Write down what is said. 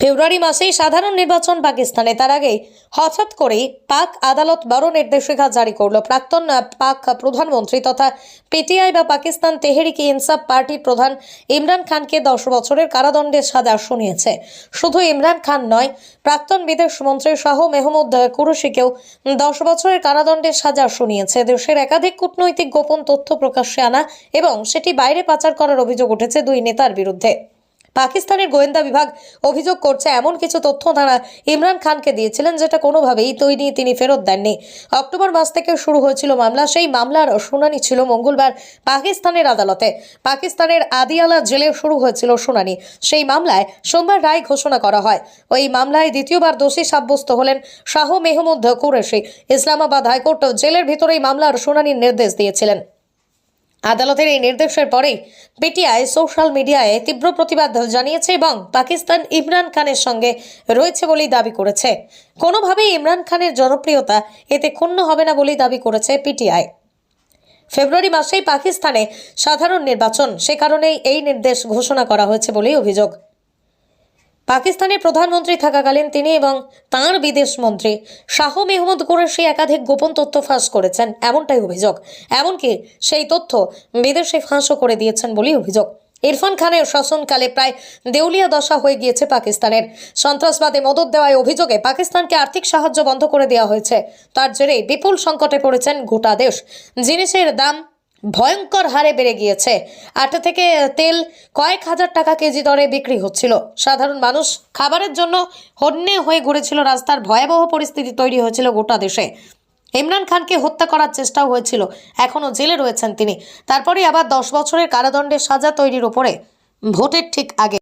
ফেব্রুয়ারি মাসেই সাধারণ নির্বাচন পাকিস্তানে, তার আগেই হঠাৎ করেই পাক আদালত বড় নির্দেশিকা জারি করল। প্রাক্তন পাক প্রধানমন্ত্রী তথা পিটিআই বা পাকিস্তান তেহরিকি ইনসাফ পার্টির প্রধান ইমরান খানকে দশ বছরের কারাদণ্ডের সাজা শুনিয়েছে। শুধু ইমরান খান নয়, প্রাক্তন বিদেশ মন্ত্রী শাহ মেহমুদ কুরুশিকেও দশ বছরের কারাদণ্ডের সাজা শুনিয়েছে। দেশের একাধিক কূটনৈতিক গোপন তথ্য প্রকাশ্যে আনা এবং সেটি বাইরে পাচার করার অভিযোগ উঠেছে দুই নেতার বিরুদ্ধে। পাকিস্তানের গোয়েন্দা বিভাগ অভিযোগ করছে, এমন কিছু তথ্য তারা ইমরান খানকে দিয়েছিলেন যেটা কোনোভাবেই তৈরি তিনি ফেরত দেননি। অক্টোবর মাস থেকে শুরু হয়েছিল মামলা, সেই মামলার শুনানি ছিল মঙ্গলবার পাকিস্তানের আদালতে। পাকিস্তানের আদিয়ালা জেলে শুরু হয়েছিল শুনানি। সেই মামলায় সোমবার রায় ঘোষণা করা হয়। ওই মামলায় দ্বিতীয়বার দোষী সাব্যস্ত হলেন শাহ মেহমুদ কুরেশি। ইসলামাবাদ হাইকোর্ট জেলের ভিতরেই মামলার শুনানির নির্দেশ দিয়েছিলেন। আদালতের এই নির্দেশের পরেই পিটিআই সোশ্যাল মিডিয়ায় তীব্র প্রতিবাদ জানিয়েছে এবং পাকিস্তান ইমরান খানের সঙ্গে রয়েছে বলেই দাবি করেছে। কোনোভাবেই ইমরান খানের জনপ্রিয়তা এতে ক্ষুণ্ণ হবে না বলেই দাবি করেছে পিটিআই। ফেব্রুয়ারি মাসেই পাকিস্তানে সাধারণ নির্বাচন, সে কারণেই এই নির্দেশ ঘোষণা করা হয়েছে বলেই অভিযোগ। পাকিস্তানের প্রধানমন্ত্রী থাকাকালীন তিনি এবং তাঁর বিদেশ মন্ত্রী শাহ মেহমুদ কুরেশি একাধিক গোপন তথ্য ফাঁস করেছেন, এমনটাই অভিযোগ। এমনকি সেই তথ্য বিদেশে ফাঁসও করে দিয়েছেন বলেই অভিযোগ। ইরফান খানের শাসনকালে প্রায় দেউলিয়া দশা হয়ে গিয়েছে পাকিস্তানের। সন্ত্রাসবাদে মদত দেওয়ায় অভিযোগে পাকিস্তানকে আর্থিক সাহায্য বন্ধ করে দেওয়া হয়েছে। তার জেরে বিপুল সংকটে পড়েছেন গোটা দেশ। জিনিসের দাম ভয়ঙ্কর হারে বেড়ে গিয়েছে। আটা থেকে তেল কয়েক হাজার টাকা কেজি দরে বিক্রি হচ্ছিল। সাধারণ মানুষ খাবারের জন্য হন্যে হয়ে ঘুরেছিল রাস্তার ভয়াবহ পরিস্থিতি তৈরি হয়েছিল গোটা দেশে। ইমরান খানকে হত্যা করার চেষ্টাও হয়েছিল। এখনও জেলে রয়েছেন তিনি। তারপরে আবার দশ বছরের কারাদণ্ডের সাজা তৈরির ওপরে ভোটের ঠিক আগে